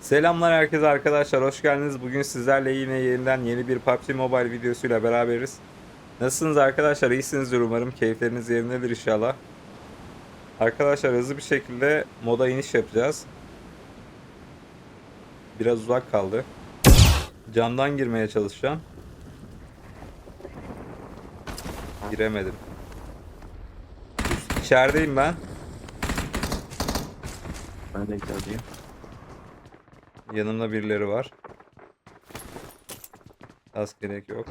Selamlar herkese arkadaşlar hoş geldiniz. Bugün sizlerle yine yeniden yeni bir PUBG Mobile videosuyla beraberiz. Nasılsınız arkadaşlar? İyisinizdir umarım. Keyifleriniz yerindedir inşallah. Arkadaşlar hızlı bir şekilde moda iniş yapacağız. Biraz uzak kaldı. Camdan girmeye çalışacağım. Giremedim. İçerideyim ben. Ben de içerideyim. Yanımda birileri var. Az gerek yok.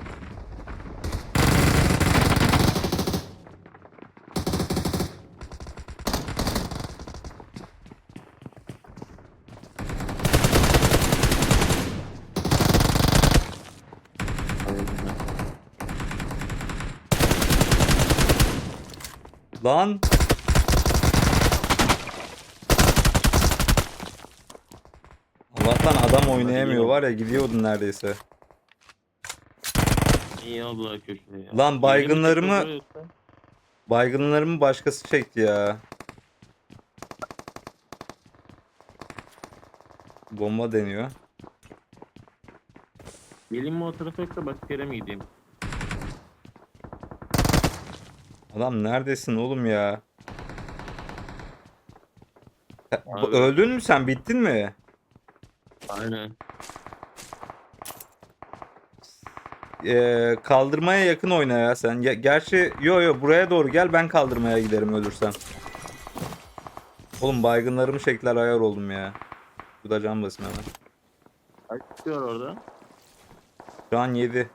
Lan! Allah'tan adam oynayamıyor var ya gidiyordun neredeyse. İyi aldılar köşeye ya. Lan baygınlarımı- Baygınlarımı başkası çekti ya. Bomba deniyor. Gelin mi o tarafa yoksa başka yere mi gideyim? Adam neredesin oğlum ya? Abi. Öldün mü sen? Bittin mi? Aynen. Ee, kaldırmaya yakın oyna ya sen. Ya, gerçi yo yo buraya doğru gel ben kaldırmaya giderim ölürsem. Oğlum baygınlarımı şekler ayar oldum ya. Bu da can basın hemen. Kaç çıkıyor orada? Şu an 7.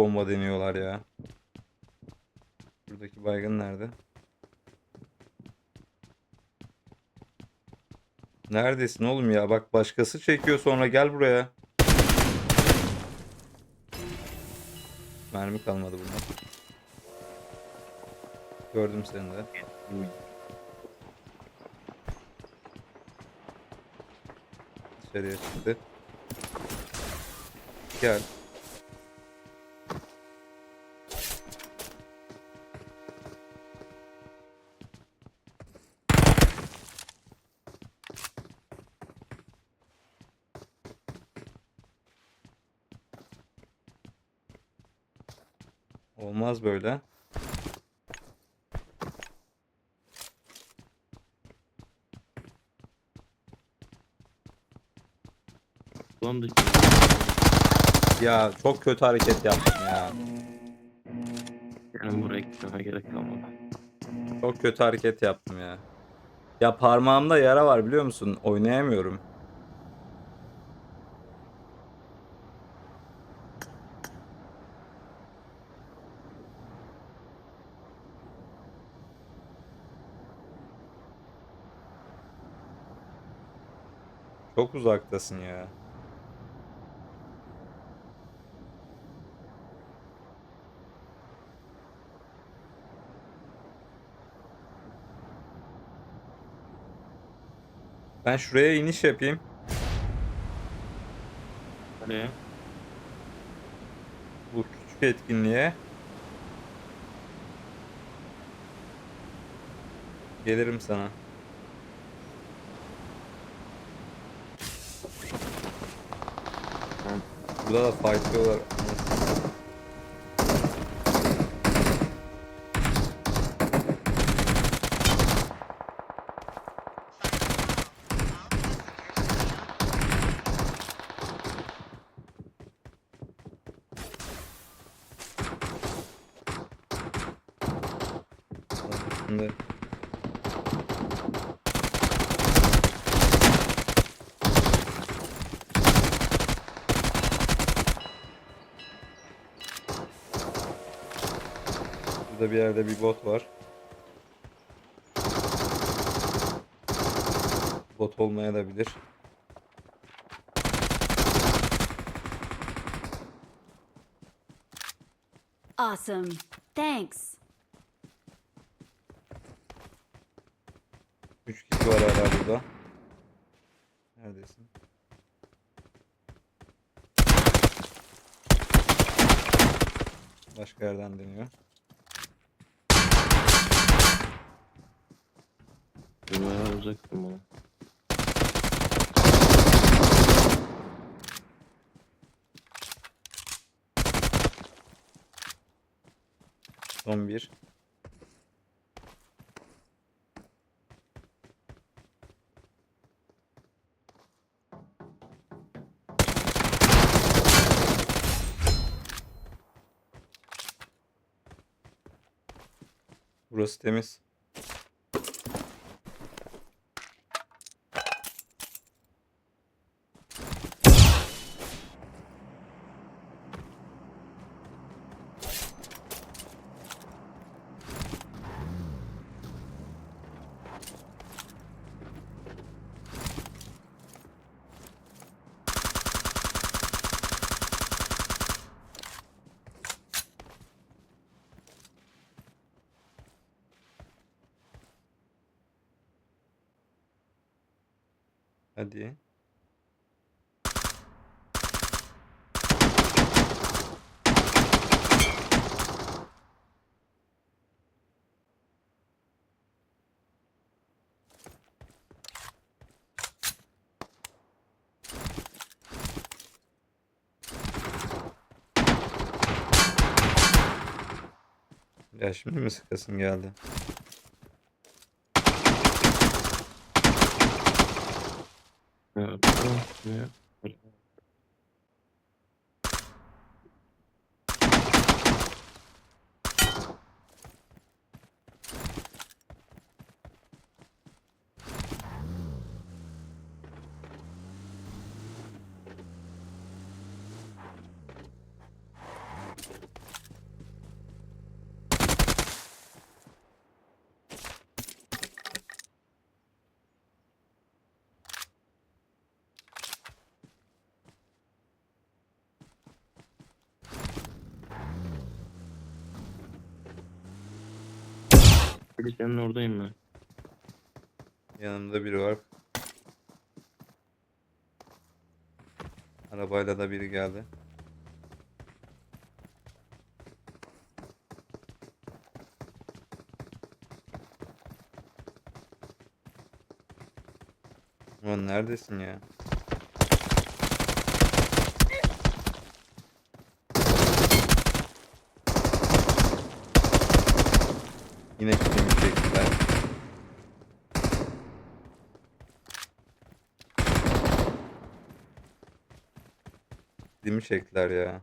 bomba deniyorlar ya. Buradaki baygın nerede? Neredesin oğlum ya? Bak başkası çekiyor sonra gel buraya. Mermi kalmadı bunda. Gördüm seni de. Dışarıya çıktı. Gel. Olmaz böyle. Ulan. Ya çok kötü hareket yaptım ya. Yani buraya gitmeme gerek kalmadı. Çok kötü hareket yaptım ya. Ya parmağımda yara var biliyor musun? Oynayamıyorum. Çok uzaktasın ya. Ben şuraya iniş yapayım. Nereye? Bu küçük etkinliğe. Gelirim sana. Tamam. Burada da fightlıyorlar. Şimdi Burada bir yerde bir bot var. Bot olmaya da bilir. Awesome. Thanks. 3 kişi var hala burada. Neredesin? Başka yerden deniyor. Uzaktım bana. Son bir. Burası temiz. Hadi. Ya şimdi mi sıkasın geldi? Ya, tamam, ya. Hadi senin oradayım ben. Yanımda biri var. Arabayla da biri geldi. Ulan neredesin ya? Yine kilimi çektiler. Kilimi çektiler ya.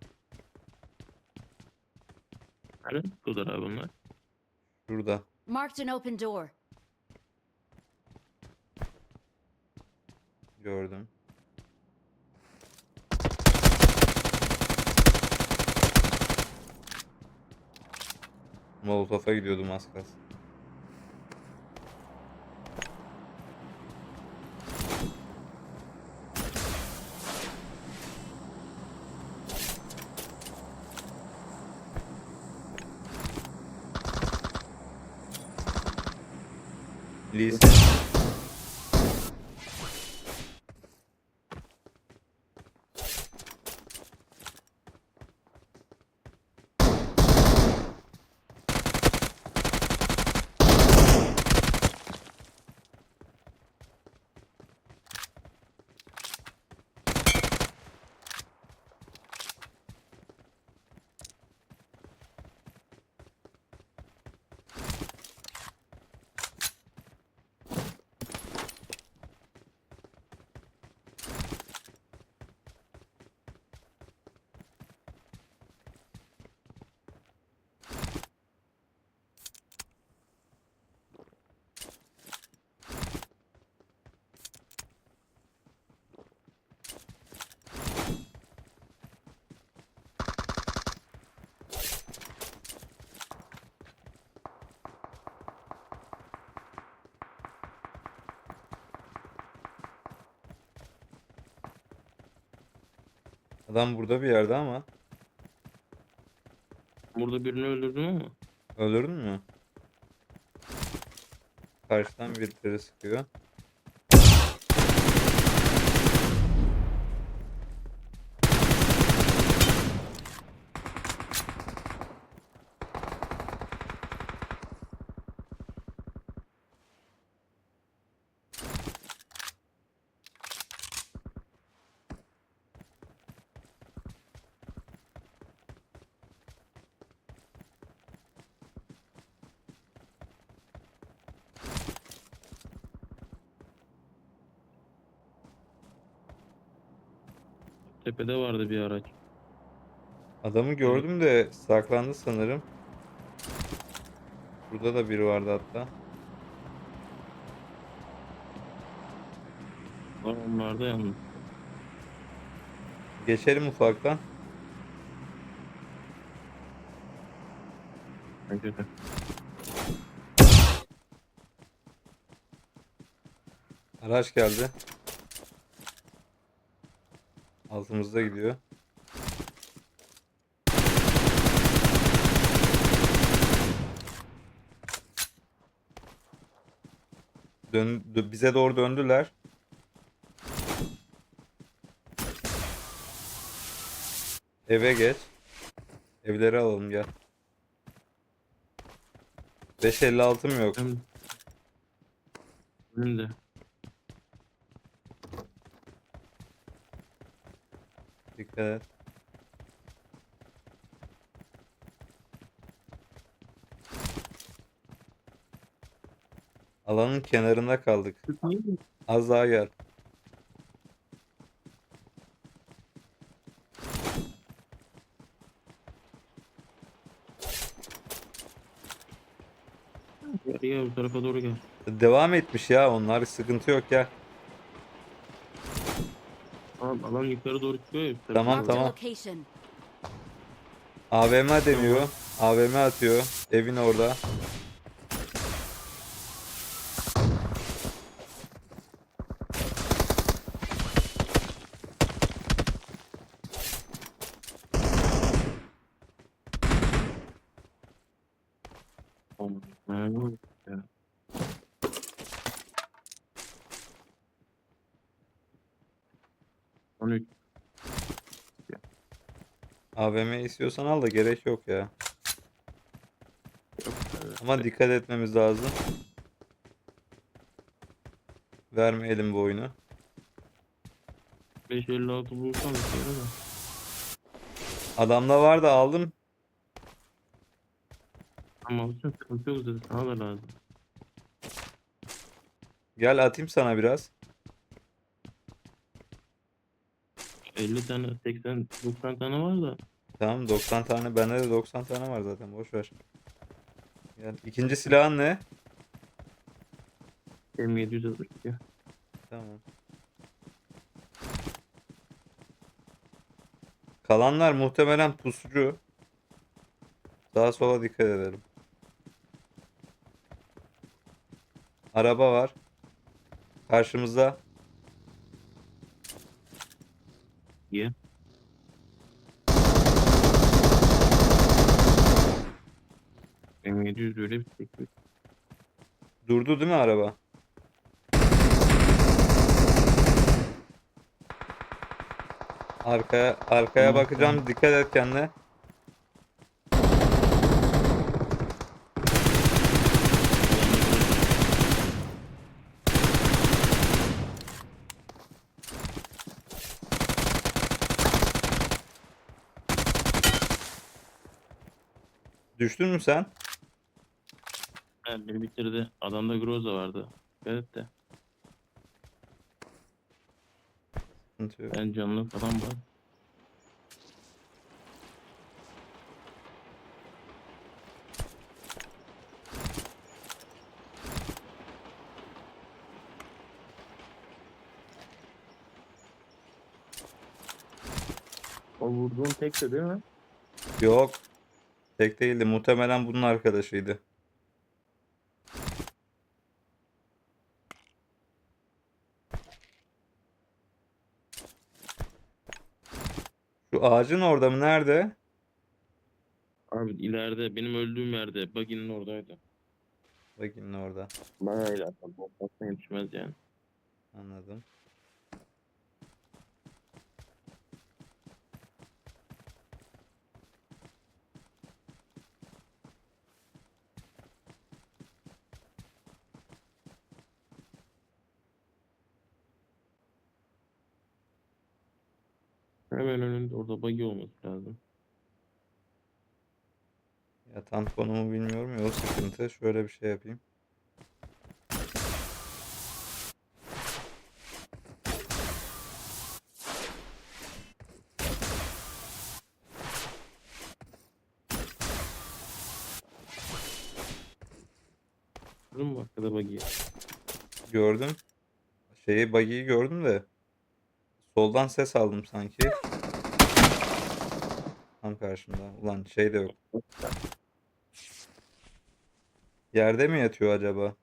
Nerede tutuldular abi bunlar? Şurada. Marked an open door. Gördüm. Molotof'a gidiyordum az kalsın. Adam burada bir yerde ama. Burada birini öldürdüm ama. Öldürdün mü? Karşıdan birileri sıkıyor. Tepede vardı bir araç. Adamı gördüm de saklandı sanırım. Burada da biri vardı hatta. Var onlarda yalnız. Geçelim ufaktan. Bence de. Araç geldi. Altımızda gidiyor. Dön, dö- bize doğru döndüler. Eve geç. Evleri alalım gel. 556'm yok. Hem... Benim de. Dikkat et. Alanın kenarında kaldık. Az daha gel. Gel gel bu tarafa doğru gel. Devam etmiş ya onlar sıkıntı yok ya. Alan yukarı doğru çıkıyor ya. tarafa Tamam. Marked a tamam. location. AVM deniyor. AVM atıyor. Evin orada. Tamam. AVM istiyorsan al da gerek yok ya. Yok. Ama dikkat etmemiz lazım. Vermeyelim bu oyunu. 556 bulursam bir kere de. Adamda var da aldım. Tamam sen sıkıntı yok zaten sana da lazım. Gel atayım sana biraz. 50 tane 80 90 tane var da. Tamam 90 tane bende de 90 tane var zaten boş ver. Gel. İkinci silahın ne? M762. Tamam. Kalanlar muhtemelen pusucu. Sağa sola dikkat edelim. Araba var. Karşımızda. Ye. M700 öyle bir teknik. Durdu değil mi araba? Arkaya arkaya bakacağım. Dikkat et kendine. Düştün mü sen? Ha, beni bitirdi. Adamda Groza vardı. Evet de. Sıkıntı yok. Ben canlı falan var. O vurduğun tekti değil mi? Yok. Tek değildi. Muhtemelen bunun arkadaşıydı. Şu ağacın orada mı? Nerede? Abi ileride benim öldüğüm yerde buggy'nin oradaydı. Bakın orada. Bayağı ileride. Bombasına yetişmez yani. Anladım. Hemen önünde orada buggy olması lazım. Ya tam konumu bilmiyorum ya o sıkıntı. Şöyle bir şey yapayım. Gördün mü arkada buggy'yi? Gördüm. Şeyi buggy'yi gördüm de. Soldan ses aldım sanki. Tam karşımda. Ulan şey de yok. Yerde mi yatıyor acaba?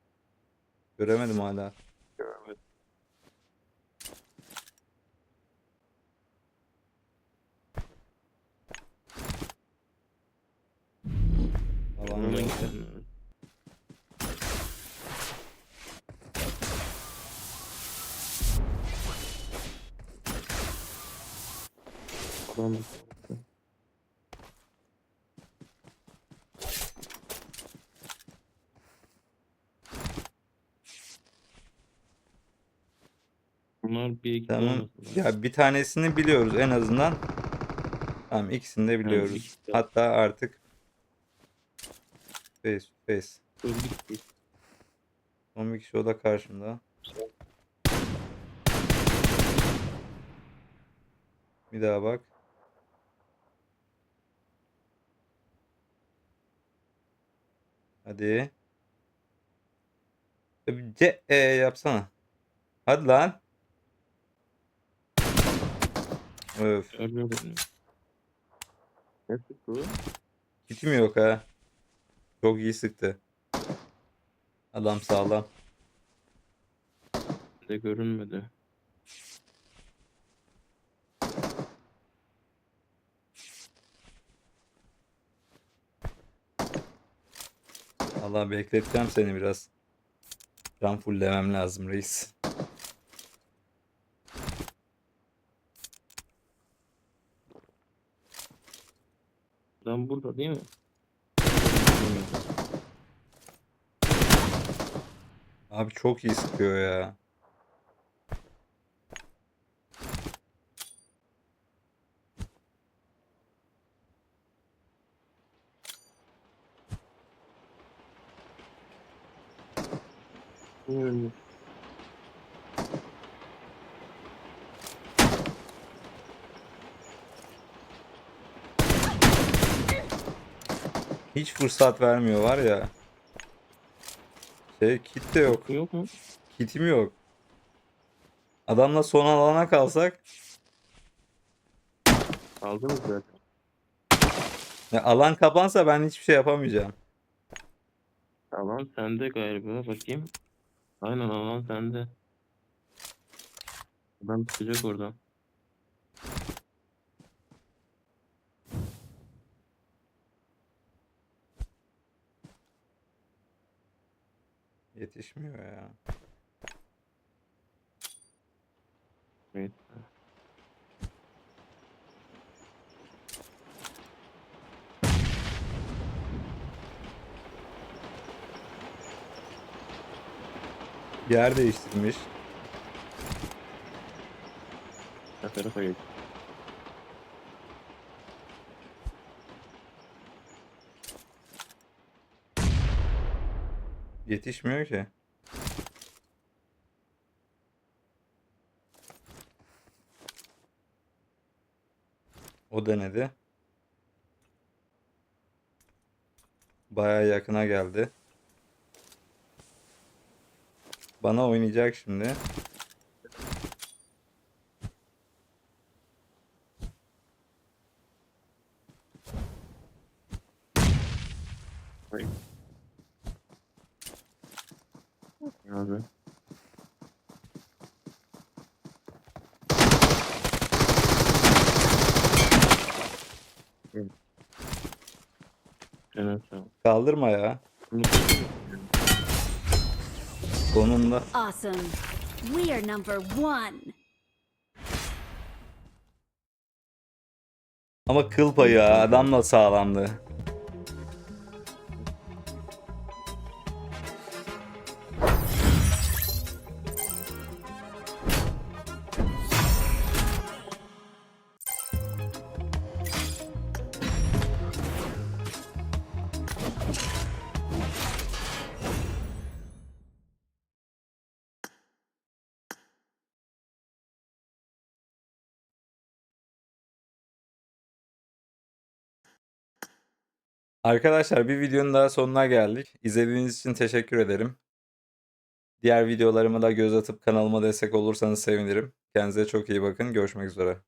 Göremedim hala. Neyse. Ekip Tamam. lazım. Ya bir tanesini biliyoruz en azından. Tamam ikisini de biliyoruz. ikisi de. Hatta artık face to face. Öldük biz. Son bir kişi o da karşımda. Bir daha bak. Hadi. C e yapsana. Hadi lan. Öf. Görmüyor beni. Ne sıktı o? Kitim yok ha. Çok iyi sıktı. Adam sağlam. de görünmedi. Allah bekleteceğim seni biraz. Can fulllemem lazım reis. Adam burada değil mi? Abi çok iyi sıkıyor ya. Hiç fırsat vermiyor var ya. Şey kit de yok. Yok mu? Kitim yok. Adamla son alana kalsak Aldınız zaten. ya alan kapansa ben hiçbir şey yapamayacağım. Alan sende galiba. Bakayım. Aynen alan sende. Adam çıkacak oradan. Yetişmiyor ya. Evet. Yer değiştirmiş. Tarafa geç. Yetişmiyor ki. O denedi. Baya yakına geldi. Bana oynayacak şimdi. Abi. Sağ ol. Kaldırma ya. Sonunda. Awesome. We are number one. Ama kıl payı ya. Adam da sağlamdı. Arkadaşlar bir videonun daha sonuna geldik. İzlediğiniz için teşekkür ederim. Diğer videolarıma da göz atıp kanalıma destek olursanız sevinirim. Kendinize çok iyi bakın. Görüşmek üzere.